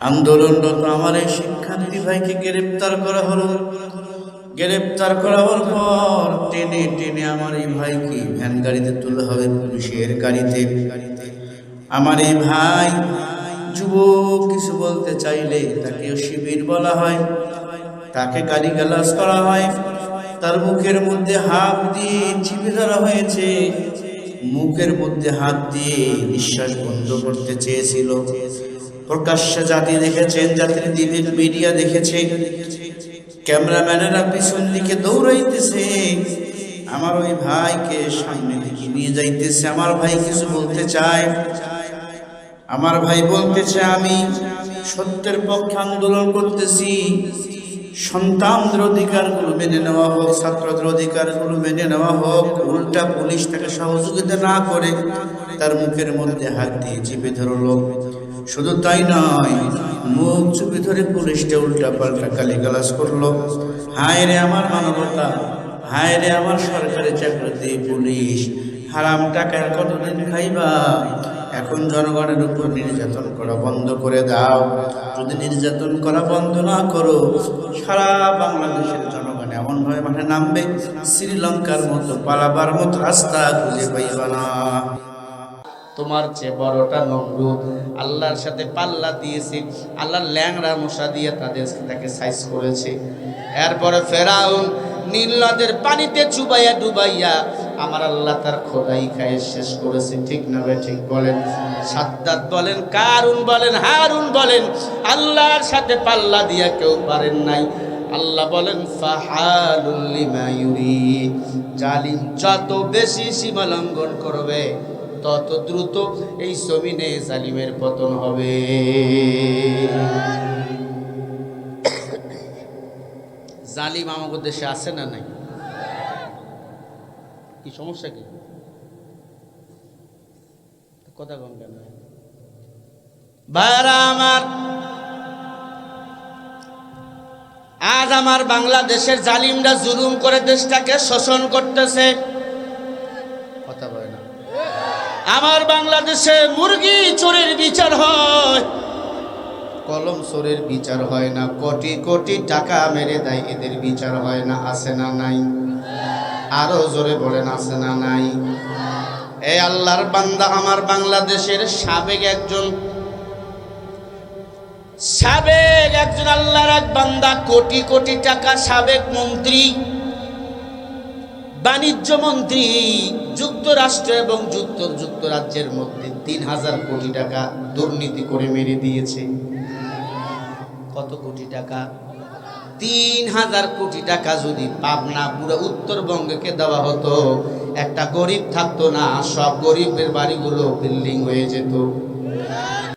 আন্দোলনরত আমার এই শিক্ষার্থী ভাইকে গ্রেপ্তার করা হলো। গ্রেপ্তার করা হওয়ার পর টেনে টেনে আমার এই ভাইকে ভ্যান গাড়িতে তোলা হবে পুলিশের গাড়িতে। আমার এই ভাই যুবক কিছু বলতে চাইলে তাকে শিবির বলা হয়। তাকে গালিগালাজ করা হয়। তার মুখের মধ্যে হাত দিয়ে চিপে ধরা হয়েছে। মুখের মধ্যে হাত দিয়ে নিঃশ্বাস বন্ধ করতে চেয়েছিল। প্রকাশ্যে জাতি দেখেছেন, জাতির দিদির মিডিয়া দেখেছে। ক্যামেরাম্যানেরা পিছন দিকে দৌড়াইতেছে। আমার ওই ভাইকে সামনে দিকে নিয়ে যাইতেছে। আমার ভাই কিছু বলতে চায়। আমার ভাই বলতেছে আমি সত্যের পক্ষে আন্দোলন করতেছি। সন্তানদের অধিকারগুলো মেনে নেওয়া হোক, ছাত্রদের অধিকারগুলো মেনে নেওয়া হোক। উল্টা পুলিশ তাকে সহযোগিতা না করে তার মুখের মধ্যে হাত দিয়ে চিপে ধরলো। শুধু তাই নয়, মুখ চুপে ধরে পুলিশটা উল্টা পাল্টা গালিগালাজ করল। হায় রে আমার মানবতা, হায় রে আমার সরকারি চাকরিতে পুলিশ, হারাম টাকার কতদিন খাইবা? এখন জনগণের উপর নির্যাতন করা বন্ধ করে দাও। যদি নির্যাতন করা বন্ধ না করো, সারা বাংলাদেশের জনগণ এমনভাবে মাঠে নামবে, শ্রীলঙ্কার মতো পালাবার মতো রাস্তা খুঁজে পাইবা না। তোমার চেয়ে বড়টা নমরুদ আল্লাহর সাথে পাল্লা দিয়েছে আল্লাহ ল্যাংড়া মশা দিয়ে তাদের তাকে সাইজ করেছে। এরপরে ফেরাউন নীল নদের পানিতে চুবাইয়া ডুবাইয়া আমার আল্লাহ তার খোদাই খায় শেষ করেছে। ঠিক না ভাই, ঠিক বলেন? সাদ্দাত বলেন, কারুন বলেন, হারুন বলেন, আল্লাহর সাথে পাল্লা দিয়া কেউ পারেন নাই। আল্লাহ বলেন, ফাহালুল লিমা ইউরিদ। জালিম যত বেশি সীমা লঙ্ঘন করবে তত দ্রুত এই জমিনে জালিমের পতন হবে। জালিম আমাদের দেশে আছে না নাই? কি সমস্যা কি? কথা কম কেন? আমার, আজ আমার বাংলাদেশের জালিমরা জুলুম করে দেশটাকে শোষণ করতেছে। আমার বাংলাদেশে মুরগি চোরের বিচার হয়। কলম চোরের বিচার হয় না, কোটি কোটি টাকা মেরে দেয়, এদের বিচার হয় না, আছে না নাই? আরও জোরে বলেন, আছে না নাই? এই আল্লাহর বান্দা, আমার বাংলাদেশের সাবেক একজন সাবেক একজন আল্লাহর এক বান্দা, কোটি কোটি টাকা সাবেক মন্ত্রী, বাণিজ্য মন্ত্রী যুক্তরাষ্ট্র এবং যুক্ত যুক্তরাজ্যের মধ্যে তিন হাজার কোটি টাকা দুর্নীতি করে মেরে দিয়েছে। কত কোটি টাকা? তিন হাজার কোটি টাকা যদি পাবনা পুরো উত্তরবঙ্গকে দেওয়া হতো, একটা গরিব থাকতো না, সব গরিবের বাড়িগুলো বিল্ডিং হয়ে যেত।